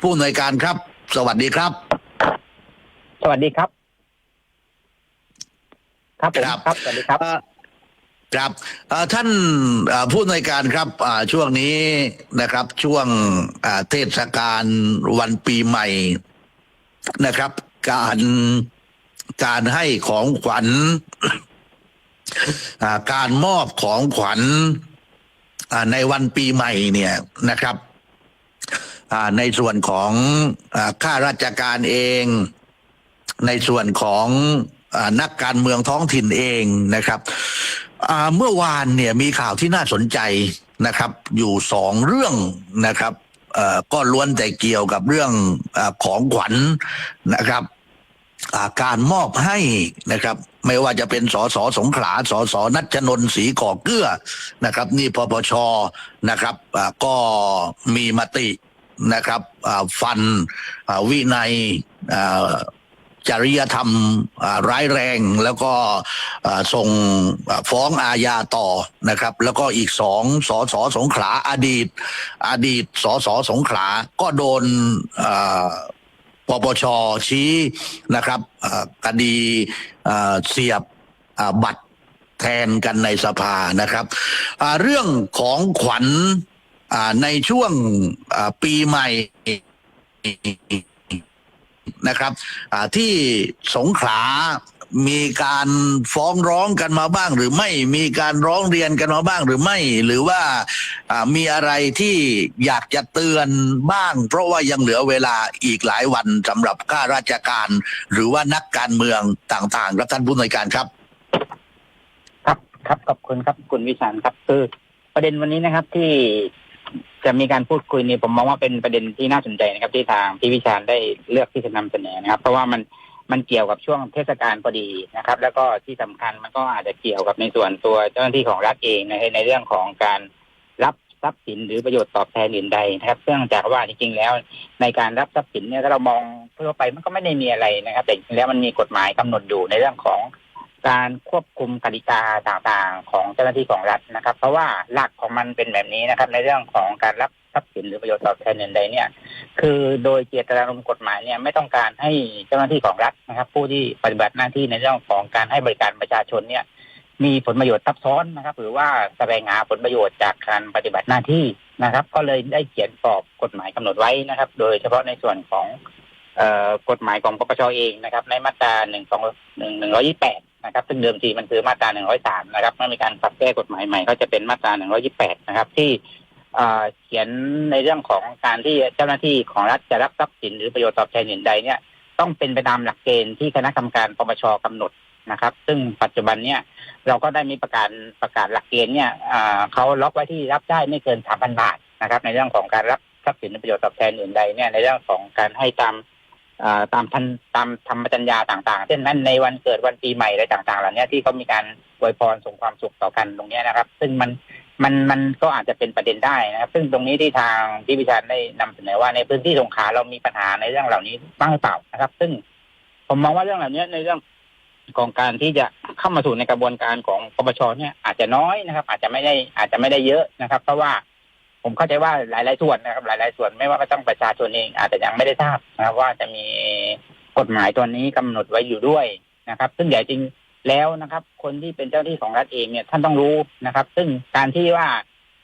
ผู้อำนวยการครับ สวัสดีครับ สวัสดีครับ ครับผมครับ ครับ สวัสดีครับ เอ่อครับเอ่อท่านเอ่อผู้อำนวยการครับอ่าช่วงนี้นะครับ ช่วงอ่าเทศกาลวันปีใหม่นะครับ การการให้ของขวัญ อ่าการมอบของขวัญอ่าในวันปีใหม่เนี่ยนะครับอ่า ในส่วนของข้าราชการเอง ในส่วนของอนักการเมืองท้องถิ่นเองนะครับเมื่อวานเนี่ยมีข่าวที่น่าสนใจนะครับ อยู่สองเรื่องนะครับก็ล้วนแต่เกี่ยวกับเรื่องอของขวัญนะครับาการมอบให้นะครับ ไม่ว่าจะเป็นสสสงขลาสสนัชนนศรีก่อเกื้อนะครับ นี่ปปชนะครับก็มีมติ นะครับฟันวินัยจริยธรรมร้ายแรงแล้วก็ส่งฟ้องอาญาต่อนะครับ แล้วก็อีกสองสสสงขลาอดีต อดีตสสสงขลาก็โดนปปชชี้นะครับคดีเสียบบัตรแทนกันในสภานะครับเรื่องของขวัญ ในช่วงปีใหม่นะครับที่สงขลามีการฟ้องร้องกันมาบ้าง หรือไม่มีการร้องเรียนกันมาบ้างหรือไม่ หรือว่ามีอะไรที่อยากจะเตือนบ้าง เพราะว่ายังเหลือเวลาอีกหลายวันสำหรับข้าราชการ หรือว่านักการเมืองต่างๆ รับท่านผู้นวยการครับ ครับครับขอบคุณครับคุณวิชานครับคือประเด็นวันนี้นะครับที่ จะมีการพูดคุยนี่ผมมองว่าเป็นประเด็นที่น่าสนใจนะครับ ที่ทางพี่วิชานได้เลือกที่จะนำเสนอนะครับ เพราะว่ามันมันเกี่ยวกับช่วงเทศกาลพอดีนะครับ แล้วก็ที่สำคัญมันก็อาจจะเกี่ยวกับในส่วนตัวเจ้าหน้าที่ของรัฐเองในในเรื่องของการรับทรัพย์สินหรือประโยชน์ตอบแทนอื่นใดนะครับเนื่องจากว่าจริงๆแล้ว ในการรับทรัพย์สินเนี่ยถ้าเรามองทั่วไปมันก็ไม่ได้มีอะไรนะครับ แต่จริงแล้วมันมีกฎหมายกำหนดอยู่ในเรื่องของ การควบคุมกติกาต่างๆ ของเจ้าหน้าที่ของรัฐนะครับ เพราะว่าหลักของมันเป็นแบบนี้นะครับ ในเรื่องของการรับทรัพย์สินหรือประโยชน์ตอบแทนอื่นใดเนี่ย คือโดยเจตนารมณ์กฎหมายเนี่ยไม่ต้องการให้เจ้าหน้าที่ของรัฐนะครับ ผู้ที่ปฏิบัติหน้าที่ในเรื่องของการให้บริการประชาชนเนี่ย มีผลประโยชน์ซับซ้อนนะครับ หรือว่าแสวงหาผลประโยชน์จากการปฏิบัติหน้าที่นะครับ ก็เลยได้เขียนกรอบกฎหมายกำหนดไว้นะครับ โดยเฉพาะในส่วนของเอ่อกฎหมายของปปชเองนะครับ ในมาตราหนึ่งสองหนึ่งหนึ่งร้อยี่แปด นะครับ ซึ่งเดิมทีมันคือมาตราหนึ่งร้อยสามนะครับ เมื่อมีการปรับแก้กฎหมายใหม่ก็จะเป็นมาตราหนึ่งร้อยี่แปดนะครับ ที่เขียนในเรื่องของการที่เจ้าหน้าที่ของรัฐจะรับทรัพย์สินหรือประโยชน์ตอบแทนอื่นใดเนี่ยต้องเป็นไปตามหลักเกณฑ์ที่คณะกรรมการปปชกำหนดนะครับ ซึ่งปัจจุบันเนี่ยเราก็ได้มีประกาศประกาศหลักเกณฑ์เนี่ยเขาล็อกไว้ที่รับได้ไม่เกินสามพันบาทนะครับ ในเรื่องของการรับทรัพย์สินหรือประโยชน์ตอบแทนอื่นใดเนี่ยในเรื่องของการให้ตาม ตามทันตามธรรมจัญญาต่างๆ เช่นนั้นในวันเกิดวันปีใหม่อะไรต่างๆเหล่านี้ที่เขามีการอวยพรส่งความสุขต่อกันตรงเนี้ยนะครับ ซึ่งมันมันมันก็อาจจะเป็นประเด็นได้นะครับ ซึ่งตรงนี้ที่ทางที่พิชานได้นำเสนอว่าในพื้นที่สงขลาเรามีปัญหาในเรื่องเหล่านี้บ้างหรือเปล่านะครับ ซึ่งผมมองว่าเรื่องเหล่านี้ในเรื่องของการที่จะเข้ามาสู่ในกระบวนการของปปชเนี่ยอาจจะน้อยนะครับ อาจจะไม่ได้อาจจะไม่ได้เยอะนะครับ เพราะว่า ผมเข้าใจว่าหลาย ๆ ส่วนนะครับ หลาย ๆ ส่วนไม่ว่ากระทั่งประชาชนเองอาจจะยังไม่ได้ทราบนะครับ ว่าจะมีกฎหมายตัวนี้กำหนดไว้อยู่ด้วยนะครับ ซึ่งใหญ่จริงแล้วนะครับ คนที่เป็นเจ้าหน้าที่ของรัฐเองเนี่ยท่านต้องรู้นะครับ ซึ่งการที่ว่า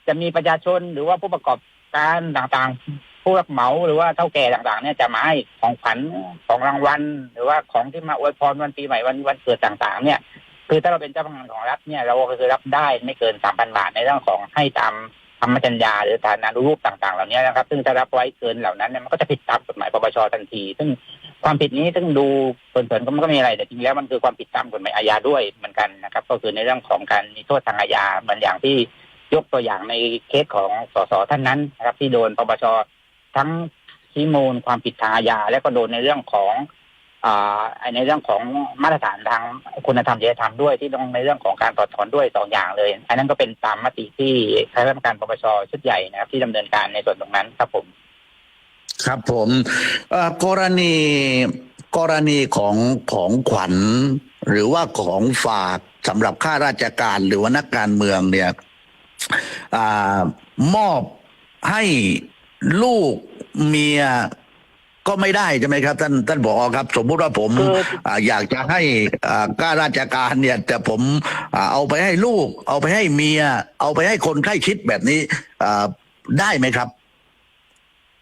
จะมีประชาชนหรือว่าผู้ประกอบการต่างๆ ผู้รับเหมาหรือว่าเท่าแก่ต่างๆ เนี่ยจะมาให้ของขวัญของรางวัล หรือว่าของที่มาอวยพรวันปีใหม่วันวันเกิดต่างๆ เนี่ยคือถ้าเราเป็นเจ้าพนักงานของรัฐเนี่ยเราก็คือรับได้ไม่เกินสามพันบาทในเรื่องของให้ตาม ธรรมจัญญาหรือฐานานุรูปต่าง ๆ เหล่านี้นะครับ ซึ่งถ้ารับไว้เกินเหล่านั้นเนี่ยมันก็จะผิดตามกฎหมายปปชทันที ซึ่งความผิดนี้ซึ่งดูเผินๆก็มันก็ไม่มีอะไรแต่จริงๆแล้วมันคือความผิดตามกฎหมายอาญาด้วยเหมือนกันนะครับ ก็คือในเรื่องของการมีโทษทางอาญาเหมือนอย่างที่ยกตัวอย่างในเคสของสสท่านนั้นนะครับ ที่โดนปปชทั้งชี้มูลความผิดทางอาญาและก็โดนในเรื่องของ ในเรื่องของมาตรฐานทางคุณธรรมจริยธรรมด้วยที่ต้องในเรื่องของการถอดถอนด้วยสองอย่างเลย อันนั้นก็เป็นตามมติที่คณะกรรมการปปชชุดใหญ่นะครับ ที่ดำเนินการในส่วนตรงนั้นครับผม ครับผมกรณีกรณีของของขวัญ หรือว่าของฝากสำหรับข้าราชการหรือว่านักการเมืองเนี่ยอามอบให้ลูกเมีย ก็ไม่ได้ใช่ไหมครับ ท่านท่านผอครับ สมมุติว่าผมคืออ่าอยากจะให้อ่าข้าราชการเนี่ยแต่ผมอ่าเอาไปให้ลูก เอาไปให้เมีย เอาไปให้คนใกล้ชิดแบบนี้อ่าได้ไหมครับ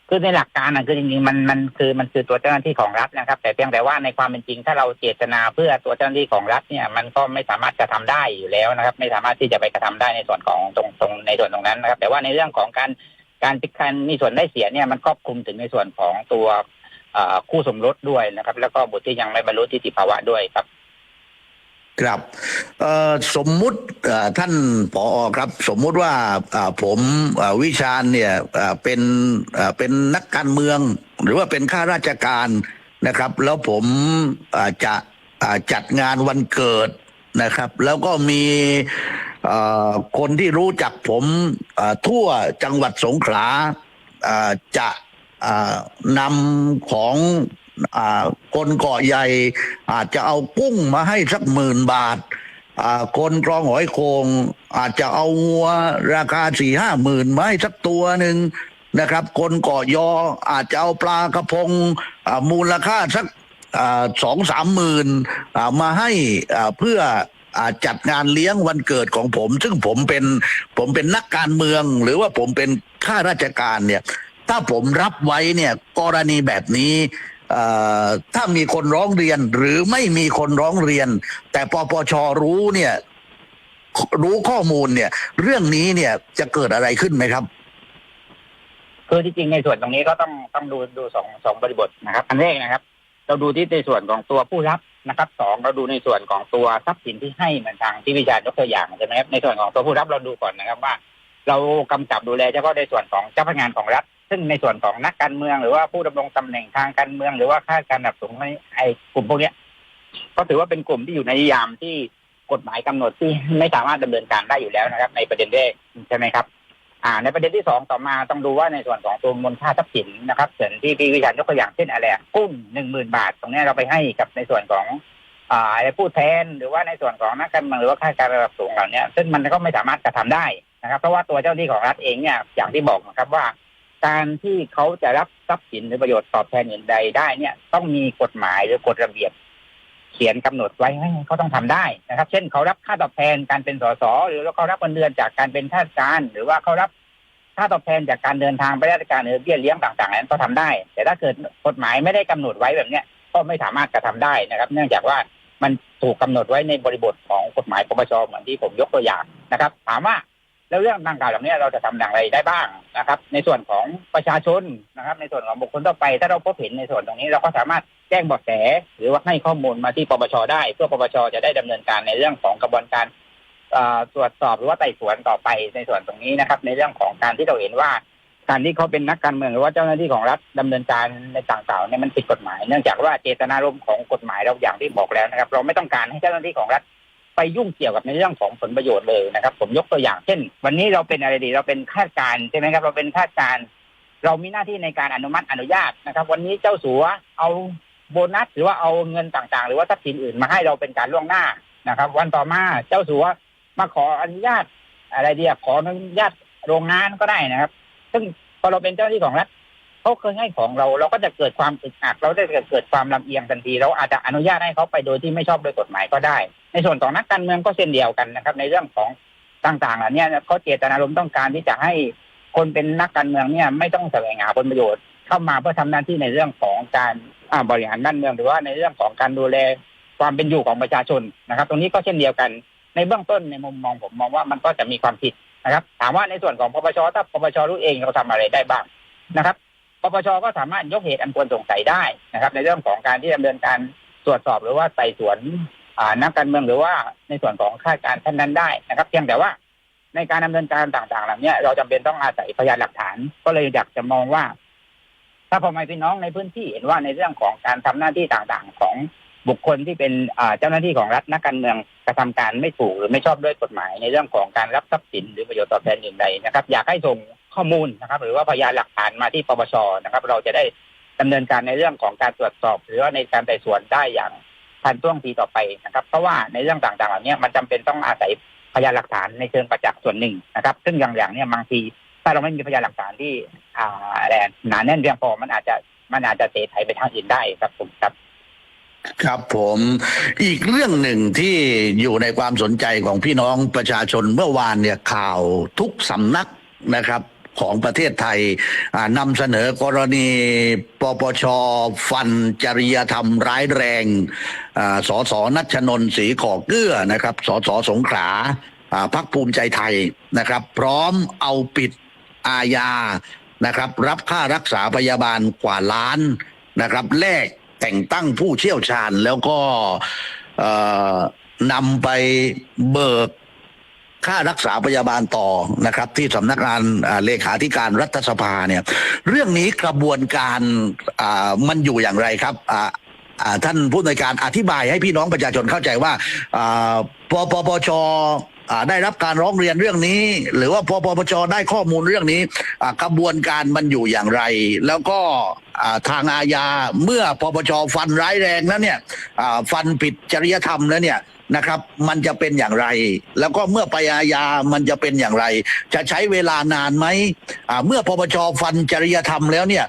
คือในหลักการนะคือจริงๆมันมันคือมันคือตัวเจ้าหน้าที่ของรัฐนะครับ แต่เพียงแต่ว่าในความเป็นจริง ถ้าเราเจตนาเพื่อตัวเจ้าหน้าที่ของรัฐเนี่ยมันก็ไม่สามารถกระทำได้อยู่แล้วนะครับ ไม่สามารถที่จะไปกระทำได้ในส่วนของตรงตรงในส่วนตรงนั้นนะครับ แต่ว่าในเรื่องของการ การการมีส่วนได้เสียเนี่ยมันครอบคลุมถึงในส่วนของตัวคู่สมรสด้วยนะครับ แล้วก็บุตรที่ยังไม่บรรลุนิติภาวะด้วยครับครับสมมุติท่านผอครับ สมมุติว่าผมวิชาญเนี่ยเป็นเป็นนักการเมือง หรือว่าเป็นข้าราชการนะครับ แล้วผมจะจัดงานวันเกิดนะครับ แล้วก็มี คนที่รู้จักผมทั่วจังหวัดสงขลาจะนำของอคนเกาะใหญ่ อาจจะเอากุ้งมาให้สักหมื่นบาทคนกรองหอยโคงอาจจะเอางัวราคาสี่ห้าหมื่นมาให้สักตัวหนึ่งนะครับ คนเกาะยออาจจะเอาปลากระพงมูลค่าสักสองสามหมื่นมาให้เพื่อ จัดงานเลี้ยงวันเกิดของผม ซึ่งผมเป็นผมเป็นนักการเมือง หรือว่าผมเป็นข้าราชการเนี่ย ถ้าผมรับไว้เนี่ยกรณีแบบนี้ถ้ามีคนร้องเรียนหรือไม่มีคนร้องเรียน แต่ปปชรู้เนี่ย รู้ข้อมูลเนี่ย เรื่องนี้เนี่ยจะเกิดอะไรขึ้นไหมครับคือที่จริงในส่วนตรงนี้ก็ต้องต้องดูดูสองสองบริบทนะครับ อันแรกนะครับ เราดูที่ในส่วนของตัวผู้รับ นะครับสองเราดูในส่วนของตัวทรัพย์สินที่ให้เหมือนทางที่วิจายกตัวอย่างใช่ไหมครับในส่วนของตัวผู้รับเราดูก่อนนะครับว่า เรากำกับดูแลเฉพาะในส่วนของเจ้าพนักงานของรัฐ ซึ่งในส่วนของนักการเมืองหรือว่าผู้ดำรงตำแหน่งทางการเมือง หรือว่าข้าราชการระดับสูงในไอ้กลุ่มพวกเนี้ยก็ถือว่าเป็นกลุ่มที่อยู่ในยามที่กฎหมายกำหนดที่ไม่สามารถดำเนินการได้อยู่แล้วนะครับ ในประเด็นแรกใช่ไหมครับ อ่า ในประเด็นที่สองต่อมาต้องดูว่าในส่วนของตัวมูลค่าทรัพย์สินนะครับส่วนที่พี่วิจารณ์ยกตัวอย่างเช่นอะไรกุ้งหนึ่งหมื่นบาท ตรงนี้เราไปให้กับในส่วนของอ่าไอ้ผู้แทนหรือว่าในส่วนของนักการเมืองหรือว่าข้าราชการระดับสูงเหล่านี้ซึ่งมันก็ไม่สามารถกระทำได้นะครับ เพราะว่าตัวเจ้าหน้าที่ของรัฐเองเนี่ยอย่างที่บอกนะครับว่า การที่เขาจะรับทรัพย์สินหรือประโยชน์ตอบแทนอื่นใดได้เนี่ยต้องมีกฎหมายหรือกฎระเบียบ เขียนกำหนดไว้ให้เขาต้องทำได้นะครับ เช่นเขารับค่าตอบแทนการเป็นสสหรือเขารับเงินเดือนจากการเป็นข้าราชการ หรือว่าเขารับค่าตอบแทนจากการเดินทางไปราชการหรือเบี้ยเลี้ยงต่างๆนั้นก็ทำได้ แต่ถ้าเกิดกฎหมายไม่ได้กำหนดไว้แบบเนี้ยก็ไม่สามารถกระทำได้นะครับ เนื่องจากว่ามันถูกกำหนดไว้ในบริบทของกฎหมายปปชเหมือนที่ผมยกตัวอย่างนะครับ ถามว่า แล้วเรื่องดังกล่าวเหล่านี้เราจะทำอย่างไรได้บ้างนะครับ ในส่วนของประชาชนนะครับ ในส่วนของบุคคลทั่วไป ถ้าเราพบเห็นในส่วนตรงนี้เราก็สามารถแจ้งเบาะแส หรือว่าให้ข้อมูลมาที่ปปชได้ เพื่อปปชจะได้ดำเนินการในเรื่องของกระบวนการตรวจสอบหรือว่าไต่สวนต่อไปในส่วนตรงนี้นะครับ ในเรื่องของการที่เราเห็นว่า การที่เขาเป็นนักการเมืองหรือว่าเจ้าหน้าที่ของรัฐดำเนินการในต่างๆเนี่ยมันผิดกฎหมาย เนื่องจากว่าเจตนารมณ์ของกฎหมายเราอย่างที่บอกแล้วนะครับ เราไม่ต้องการให้เจ้าหน้าที่ของรัฐ ไปยุ่งเกี่ยวกับในเรื่องของผลประโยชน์เลยนะครับ ผมยกตัวอย่างเช่น วันนี้เราเป็นอะไรดี เราเป็นข้าราชการใช่ไหมครับ เราเป็นข้าราชการ เรามีหน้าที่ในการอนุมัติอนุญาตนะครับ วันนี้เจ้าสัวเอาโบนัสหรือว่าเอาเงินต่างๆ หรือว่าทรัพย์สินอื่นมาให้เราเป็นการล่วงหน้านะครับ วันต่อมาเจ้าสัวมาขออนุญาตอะไรเดียขออนุญาตโรงงานก็ได้นะครับ ซึ่งพอเราเป็นเจ้าหน้าที่ของรัฐเขาเคยให้ของเราเราก็จะเกิดความอึดอัดเราได้เกิดความลำเอียงทันที เราอาจจะอนุญาตให้เขาไปโดยที่ไม่ชอบโดยกฎหมายก็ได้ ในส่วนของนักการเมืองก็เช่นเดียวกันนะครับ ในเรื่องของต่างๆเหล่านี้เขาเจตนารมณ์ต้องการที่จะให้คนเป็นนักการเมืองเนี่ยไม่ต้องแสวงหาผลประโยชน์เข้ามาเพื่อทำหน้าที่ในเรื่องของการบริหารบ้านเมือง หรือว่าในเรื่องของการดูแลความเป็นอยู่ของประชาชนนะครับ ตรงนี้ก็เช่นเดียวกัน ในเบื้องต้นในมุมมองผมมองว่ามันก็จะมีความผิดนะครับ ถามว่าในส่วนของปปชถ้าปปชรู้เองเราทำอะไรได้บ้างนะครับปปชก็สามารถยกเหตุอันควรสงสัยได้นะครับ ในเรื่องของการที่ดำเนินการตรวจสอบหรือว่าไต่สวน นักการเมืองหรือว่าในส่วนของข้าราชการท่านนั้นได้นะครับ เพียงแต่ว่าในการดำเนินการต่างๆเหล่านี้เราจำเป็นต้องอาศัยพยานหลักฐาน ก็เลยอยากจะมองว่า ถ้าพ่อแม่พี่น้องในพื้นที่เห็นว่าในเรื่องของการทำหน้าที่ต่างๆ ของบุคคลที่เป็นอาเจ้าหน้าที่ของรัฐนักการเมืองกระทำการไม่ถูกหรือไม่ชอบด้วยกฎหมาย ในเรื่องของการรับทรัพย์สินหรือประโยชน์ตอบแทนอื่นใดนะครับ อยากให้ส่งข้อมูลนะครับ หรือว่าพยานหลักฐานมาที่ปปชนะครับ เราจะได้ดำเนินการในเรื่องของการตรวจสอบ หรือว่าในการไต่สวนได้อย่าง ทันท่วงทีต่อไปนะครับ เพราะว่าในเรื่องต่างๆเหล่านี้มันจำเป็นต้องอาศัยพยานหลักฐานในเชิงประจักษ์ส่วนหนึ่งนะครับ ซึ่งอย่างอย่างเนี้ยบางทีถ้าเราไม่มีพยานหลักฐานที่อ่าอะไรหนาแน่นเพียงพอมันอาจจะมันอาจจะเตะไทยไปทางอื่นได้ครับผมครับครับผมอีกเรื่องหนึ่งที่อยู่ในความสนใจของพี่น้องประชาชนเมื่อวานเนี่ยข่าวทุกสำนักนะครับ ของประเทศไทยนำเสนอกรณีปปชฟันจริยธรรมร้ายแรงอ่าสสนัชนน์ศรีขอเกื้อนะครับสสสงขลาพักภูมิใจไทยนะครับ พร้อมเอาปิดอาญานะครับ รับค่ารักษาพยาบาลกว่าล้านนะครับแลกแต่งตั้งผู้เชี่ยวชาญแล้วก็นำไปเบิก ค่ารักษาพยาบาลต่อนะครับ ที่สำนักงานเลขาธิการรัฐสภาเนี่ย เรื่องนี้กระบวนการมันอยู่อย่างไรครับท่านผู้ในวยการอธิบายให้พี่น้องประชาชนเข้าใจว่าปปปชได้รับการร้องเรียนเรื่องนี้ หรือว่าปปปชได้ข้อมูลเรื่องนี้กระบวนการมันอยู่อย่างไร แล้วก็ทางอาญาเมื่อปปชฟันร้ายแรงแล้วเนี่ยฟันผิดจริยธรรมแล้วเนี่ย นะครับ มันจะเป็นอย่างไร แล้วก็เมื่อไปอาญามันจะเป็นอย่างไร จะใช้เวลานานไหมเมื่อปปชฟันจริยธรรมแล้วเนี่ย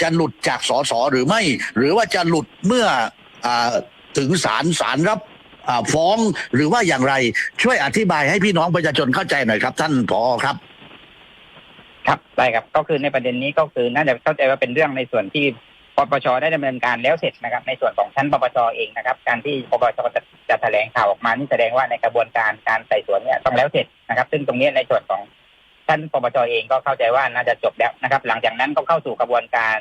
จะหลุดจากสสหรือไม่ หรือว่าจะหลุดเมื่ออถึงศาลศาลรับฟ้องหรือว่าอย่างไร ช่วยอธิบายให้พี่น้องประชาชนเข้าใจหน่อยครับ ท่านผอครับครับได้ครับก็คือในประเด็นนี้ก็คือน่าจะเข้าใจว่าเป็นเรื่องในส่วนที่ ปปชได้ดำเนินการแล้วเสร็จนะครับ ในส่วนของชั้นปปชเองนะครับ การที่ปปชจะจะแถลงข่าวออกมานี่แสดงว่าในกระบวนการการไต่สวนเนี่ยต้องแล้วเสร็จนะครับ ซึ่งตรงนี้ในส่วนของชั้นปปชเองก็เข้าใจว่าน่าจะจบแล้วนะครับ หลังจากนั้นก็เข้าสู่กระบวนการ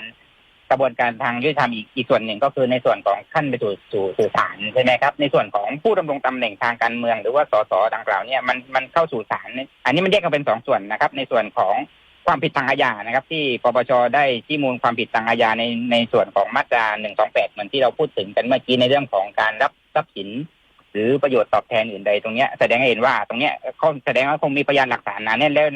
กระบวนการทางยุติธรรมอีกอีกส่วนหนึ่งก็คือในส่วนของขั้นไปสู่สู่สู่ศาลใช่ไหมครับ ในส่วนของผู้ดำรงตำแหน่งทางการเมือง หรือว่าสสดังกล่าวเนี่ยมันมันเข้าสู่ศาลอันนี้มันแยกกันเป็นสองส่วนนะครับ ในส่วนของ ความผิดทางอาญานะครับ ที่ปปชได้ชี้มูลความผิดทางอาญาในในส่วนของมาตรา128เหมือนที่เราพูดถึงกันเมื่อกี้ในเรื่องของการรับทรัพย์สิน หรือประโยชน์ตอบแทนอื่นใดตรงเนี้ยแสดงให้เห็นว่าตรงเนี้ยเขาแสดงว่าคงมีพยานหลักฐานหนาแน่นแล้ว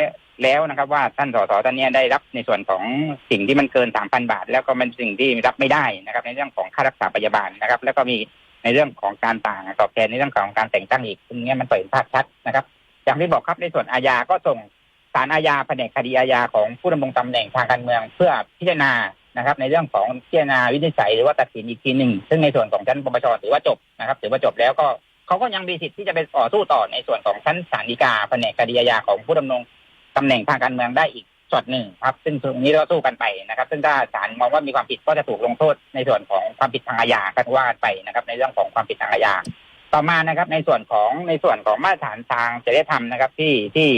แล้วนะครับ ว่าท่านสสท่านเนี้ยได้รับในส่วนของสิ่งที่มันเกิน3,000บาท แล้วก็มันสิ่งที่รับไม่ได้นะครับ ในเรื่องของค่ารักษาพยาบาลนะครับ แล้วก็มีในเรื่องของการต่างตอบแทนในเรื่องของการแต่งตั้งอีกตรงเนี้ยมันเปิดภาพชัดนะครับอย่างที่บอกครับในส่วนอาญาก็ส่ง ศาลอาญาแผนกคดีอาญาของผู้ดำรงตำแหน่งทางการเมือง เพื่อพิจารณานะครับ ในเรื่องของพิจารณาวินิจฉัยหรือว่าตัดสินอีกทีหนึ่งซึ่งในส่วนของชั้นปปชถือว่าจบนะครับถือว่าจบแล้วก็เขาก็ยังมีสิทธิ์ที่จะไปต่อสู้ต่อในส่วนของชั้นศาลฎีกาแผนกคดีอาญาของผู้ดำรงตำแหน่งทางการเมืองได้อีกส่วนหนึ่งครับ ซึ่งตรงนี้เราสู้กันไปนะครับ ซึ่งถ้าศาลมองว่ามีความผิดก็จะถูกลงโทษในส่วนของความผิดทางอาญากันว่ากันไปนะครับ ในเรื่องของความผิดทางอาญาต่อมานะครับ ในส่วนของในส่วนของมาตรฐานทางจริยธรรมนะครับ ที่ที่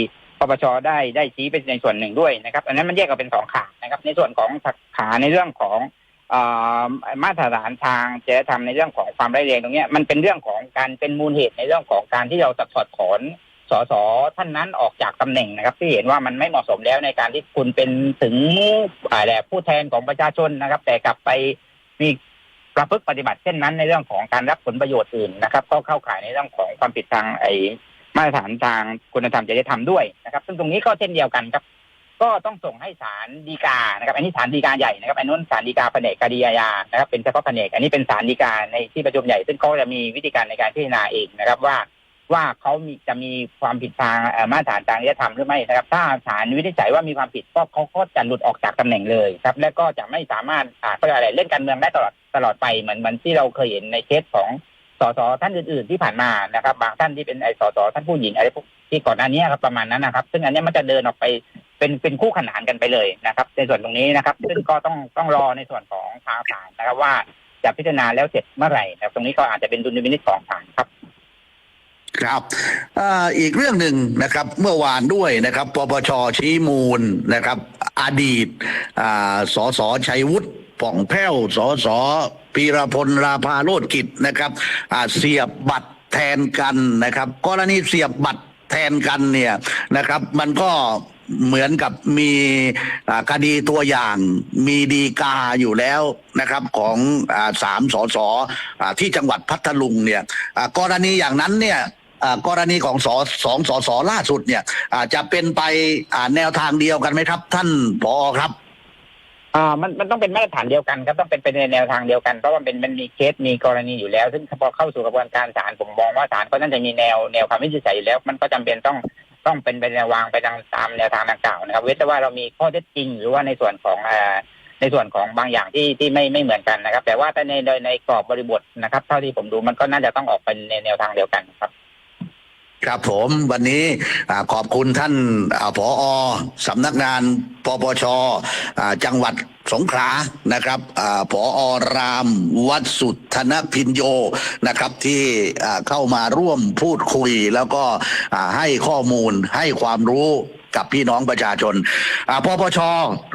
ปปชได้ได้ชี้ไปในส่วนหนึ่งด้วยนะครับ อันนั้นมันแยกออกเป็นสองขานะครับ ในส่วนของขาในเรื่องของอมาตรฐานทางจริยธรรมในเรื่องของความไร้ายแรงตรงนี้มันเป็นเรื่องของการเป็นมูลเหตุในเรื่องของการที่เราตัดถอดถอนสสท่านนั้นออกจากตำแหน่งนะครับ ที่เห็นว่ามันไม่เหมาะสมแล้วในการที่คุณเป็นถึงอะไรผู้แทนของประชาชนนะครับ แต่กลับไปมีประพฤติปฏิบัติเช่นนั้นในเรื่องของการรับผลประโยชน์อื่นนะครับ ก็เข้าข่ายในเรื่องของความผิดทางไอ มาตรฐานทางคุณธรรมจริยธรรมด้วยนะครับ ซึ่งตรงนี้ก็เช่นเดียวกันครับ ก็ต้องส่งให้ศาลฎีกานะครับ อันนี้ศาลฎีกาใหญ่นะครับอันนู้นศาลฎีกาแผนกคดีอาญานะครับ เป็นเฉพาะแผนก อันนี้เป็นศาลฎีกาในที่ประชุมใหญ่ ซึ่งเขาจะมีวิธีการในการพิจารณาเองนะครับว่าว่าเขามีจะมีความผิดทางมาตรฐานทางจริยธรรมหรือไม่นะครับ ถ้าศาลวินิจฉัยว่ามีความผิดก็เขาก็จะหลุดออกจากตำแหน่งเลยครับ และก็จะไม่สามารถอ่าเขาเรียกอะไรเล่นการเมืองได้ตลอดตลอดไปเหมือนเหมือนที่เราเคยเห็นในเคสของ สสท่านอื่นๆที่ผ่านมานะครับ บางท่านที่เป็นไอสสท่านผู้หญิงอะไรพวกที่ก่อนหน้านี้ครับประมาณนั้นนะครับ ซึ่งอันนี้มันจะเดินออกไปเป็นเป็นคู่ขนานกันไปเลยนะครับ ในส่วนตรงนี้นะครับ ซึ่งก็ต้องต้องรอในส่วนของทางศาลนะครับว่าจะพิจารณาแล้วเสร็จเมื่อไหร่นะครับตรงนี้ก็อาจจะเป็นดุลยพินิจของศาลครับครับอีกเรื่องหนึ่งนะครับเมื่อวานด้วยนะครับปปชชี้มูลนะครับ อดีตอสสชัยวุฒิ ผ่องแผ้วสอสอพีรพลราภาโรจกิจนะครับเสียบบัตรแทนกันนะครับ กรณีเสียบบัตรแทนกันเนี่ยนะครับ มันก็เหมือนกับมีคดีตัวอย่างมีดีกาอยู่แล้วนะครับของสามสสอที่จังหวัดพัทลุงเนี่ยกรณีอย่างนั้นเนี่ยกรณีของสอสองสอสอล่าสุดเนี่ยจะเป็นไปแนวทางเดียวกันไหมครับ ท่านผอครับ อ่ามันมันต้องเป็นมาตรฐานเดียวกันครับต้องเป็นไปในแนวทางเดียวกันเพราะว่าเป็นมันมีเคสมีกรณีอยู่แล้ว ซึ่งพอเข้าสู่กระบวนการศาลผมมองว่าศาลก็น่าจะมีแนวแนวความวินิจฉัยอยู่แล้ว มันก็จำเป็นต้องต้องเป็นไปในวางไปงตามแนวทางดังกล่าวนะครับเว้นแต่ว่าเรามีข้อเท็จจริง หรือว่าในส่วนของอ่าในส่วนของบางอย่างที่ที่ไม่ไม่เหมือนกันนะครับ แต่ว่าแต่ในในกรอบบริบทนะครับ เท่าที่ผมดูมันก็น่าจะต้องออกเป็นในแนวทางเดียวกันครับ ครับผมวันนี้ขอบคุณท่านอผอสำนักงานปปชจังหวัดสงขลานะครับอผอรามวัดสุทธนพินโยนะครับที่เข้ามาร่วมพูดคุยแล้วก็ให้ข้อมูลให้ความรู้ กับพี่น้องประชาชนปปช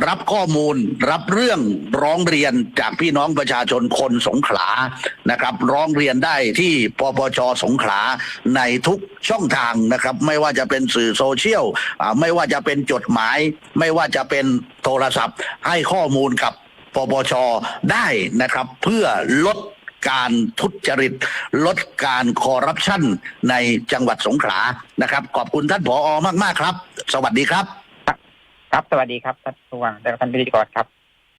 รับข้อมูลรับเรื่องร้องเรียนจากพี่น้องประชาชนคนสงขลานะครับ ร้องเรียนได้ที่ปปชสงขลาในทุกช่องทางนะครับ ไม่ว่าจะเป็นสื่อโซเชียลไม่ว่าจะเป็นจดหมาย ไม่ว่าจะเป็นโทรศัพท์ให้ข้อมูลกับปปชได้นะครับ เพื่อลด การทุจริต ลดการคอร์รัปชันในจังหวัดสงขลานะครับ ขอบคุณท่านผออมาก ๆ ครับ สวัสดีครับ ครับ สวัสดีครับท่านผู้ว่าและท่านพิธีกรครับ